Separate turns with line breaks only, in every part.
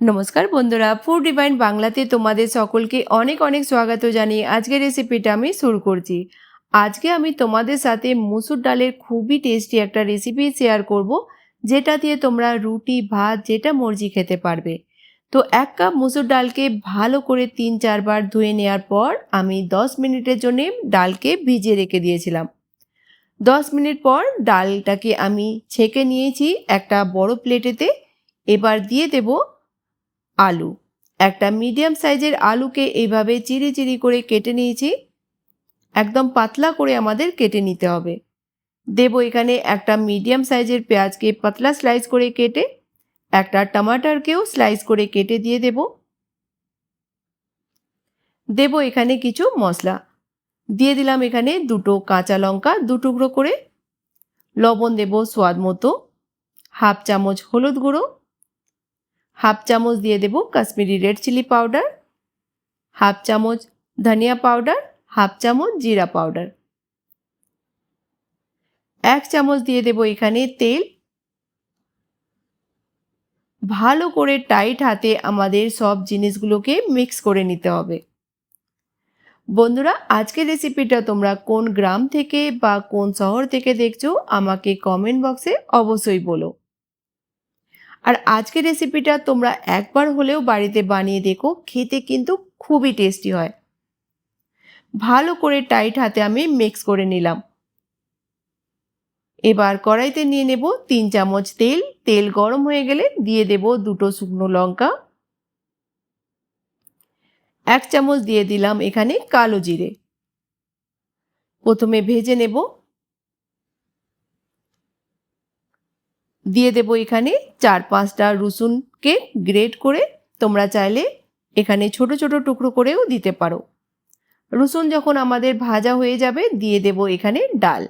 নমস্কার বন্ধুরা food divine বাংলাতে তোমাদের সকলকে অনেক অনেক স্বাগত জানিয়ে আজকের রেসিপিটা আমি শুরু করছি। আজকে আমি তোমাদের সাথে মুসুর ডালের খুবই টেস্টি একটা রেসিপি শেয়ার করব, যেটা দিয়ে তোমরা রুটি, ভাত, যেটা মর্জি খেতে পারবে। তো এক কাপ মুসুর ডালকে ভালো করে তিন চারবার ধুয়ে নেওয়ার পর আমি দশ মিনিটের জন্য ডালকে ভিজিয়ে রেখে দিয়েছিলাম। দশ মিনিট পর ডালটাকে আমি ছেঁকে নিয়েছি একটা বড় প্লেটেতে এবার দিয়ে দেবো আলু। একটা মিডিয়াম সাইজের আলুকে এইভাবে চিরি চিরি করে কেটে নিয়েছি। একদম পাতলা করে আমাদের কেটে নিতে হবে। দেব এখানে একটা মিডিয়াম সাইজের পেঁয়াজকে পাতলা স্লাইস করে কেটে, একটা টমাটারকেও স্লাইস করে কেটে দিয়ে দেব। দেব এখানে কিছু মশলা। দিয়ে দিলাম এখানে দুটো কাঁচা লঙ্কা দু টুকরো করে। লবণ দেব স্বাদ মতো। হাফ চামচ হলুদ গুঁড়ো। হাফ চামচ দিয়ে দেব Kashmiri red chilli powder, half চামচ ধনিয়া পাউডার, হাফ চামচ জিরা পাউডার। এক চামচ দিয়ে দেব এখানে তেল। ভালো করে টাইট হাতে আমাদের সব জিনিসগুলোকে মিক্স করে নিতে হবে। বন্ধুরা, আজকের রেসিপিটা তোমরা কোন গ্রাম থেকে বা কোন শহর থেকে দেখছ, আমাকে কমেন্ট বক্সে অবশ্যই বলো। আর আজকের রেসিপিটা তোমরা একবার হলেও বাড়িতে বানিয়ে দেখো, খেতে কিন্তু খুবই টেস্টি হয়। ভালো করে টাইট হাতে আমি মিক্স করে নিলাম। এবার কড়াইতে নিয়ে নেব তিন চামচ তেল। তেল গরম হয়ে গেলে দিয়ে দেব দুটো শুকনো লঙ্কা। এক চামচ দিয়ে দিলাম এখানে কালো জিরে। প্রথমে ভেজে নেব দিয়ে দেবো এখানে চার পাঁচটা রসুনকে গ্রেট করে তোমরা চাইলে এখানে ছোট ছোট টুকরো করেও দিতে পারো। রসুন যখন আমাদের ভাজা হয়ে যাবে, দিয়ে দেব এখানে ডাল।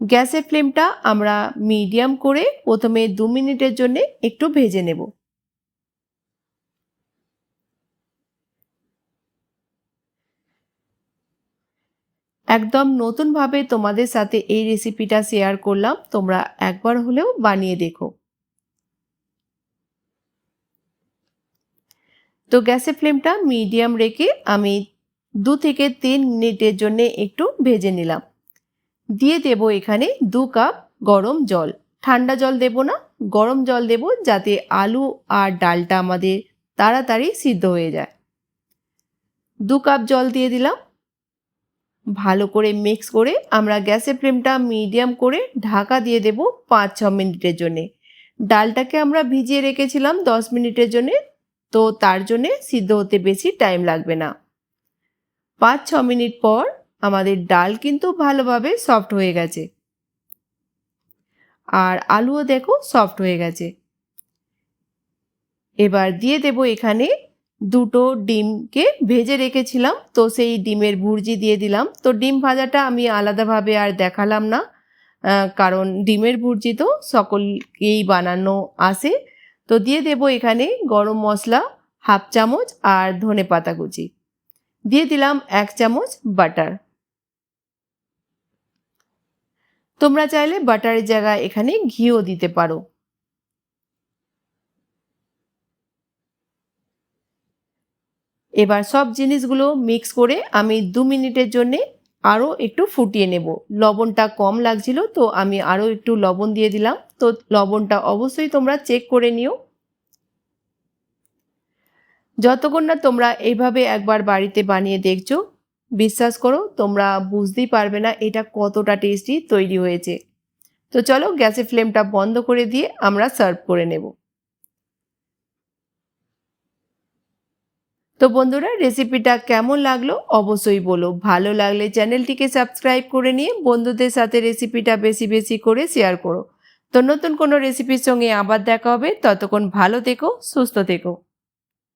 গ্যাসের ফ্লেমটা আমরা মিডিয়াম করে প্রথমে দু মিনিটের জন্য একটু ভেজে নেব। একদম নতুনভাবে তোমাদের সাথে এই রেসিপিটা শেয়ার করলাম। তোমরা একবার হলেও বানিয়ে দেখো। তো গ্যাসের ফ্লেমটা মিডিয়াম রেখে আমি দু থেকে তিন মিনিটের জন্য একটু ভেজে নিলাম। দিয়ে দেব এখানে দু কাপ গরম জল। ঠান্ডা জল দেব না, গরম জল দেব যাতে আলু আর ডালটা আমাদের তাড়াতাড়ি সিদ্ধ হয়ে যায়। দু কাপ জল দিয়ে দিলাম। ভালো করে মিক্স করে আমরা গ্যাসের ফ্লেমটা মিডিয়াম করে ঢাকা দিয়ে দেব পাঁচ ছ মিনিটের জন্যে। ডালটাকে আমরা ভিজিয়ে রেখেছিলাম দশ মিনিটের জন্যে, তো তার জন্যে সিদ্ধ হতে বেশি টাইম লাগবে না। পাঁচ ছ মিনিট পর আমাদের ডাল কিন্তু ভালোভাবে সফট হয়ে গেছে। আর আলুও দেখো সফট হয়ে গেছে। এবার দিয়ে দেব এখানে দুটো ডিমকে ভেজে রেখেছিলাম, তো সেই ডিমের ভুর্জি দিয়ে দিলাম। তো ডিম ভাজাটা আমি আলাদাভাবে আর দেখালাম না কারণ ডিমের ভুর্জি তো সকলকেই বানানো আসে তো দিয়ে দেব এখানে গরম মশলা হাফ চামচ আর ধনে পাতা কুচি। দিয়ে দিলাম এক চামচ বাটার। তোমরা চাইলে বাটারের জায়গায় এখানে ঘিও দিতে পারো। এবার সব জিনিসগুলো মিক্স করে আমি দু মিনিটের জন্যে আরও একটু ফুটিয়ে নেব। লবণটা কম লাগছিল, তো আমি আরও একটু লবণ দিয়ে দিলাম। তো লবণটা অবশ্যই তোমরা চেক করে নিও। যতক্ষণ না তোমরা এইভাবে একবার বাড়িতে বানিয়ে দেখছ, বিশ্বাস করো তোমরা বুঝতেই পারবে না এটা কতটা টেস্টি তৈরি হয়েছে। তো চলো গ্যাসের ফ্লেমটা বন্ধ করে দিয়ে আমরা সার্ভ করে নেব। তো বন্ধুরা রেসিপিটা কেমন লাগল অবশ্যই বলো। ভালো লাগলে চ্যানেলটিকে সাবস্ক্রাইব করে নিয়ে বন্ধুদের সাথে রেসিপিটা বেশি বেশি করে শেয়ার করো। তো নতুন কোনো রেসিপির সঙ্গে আবার দেখা হবে। ততক্ষণ ভালো থেকো, সুস্থ থেকো।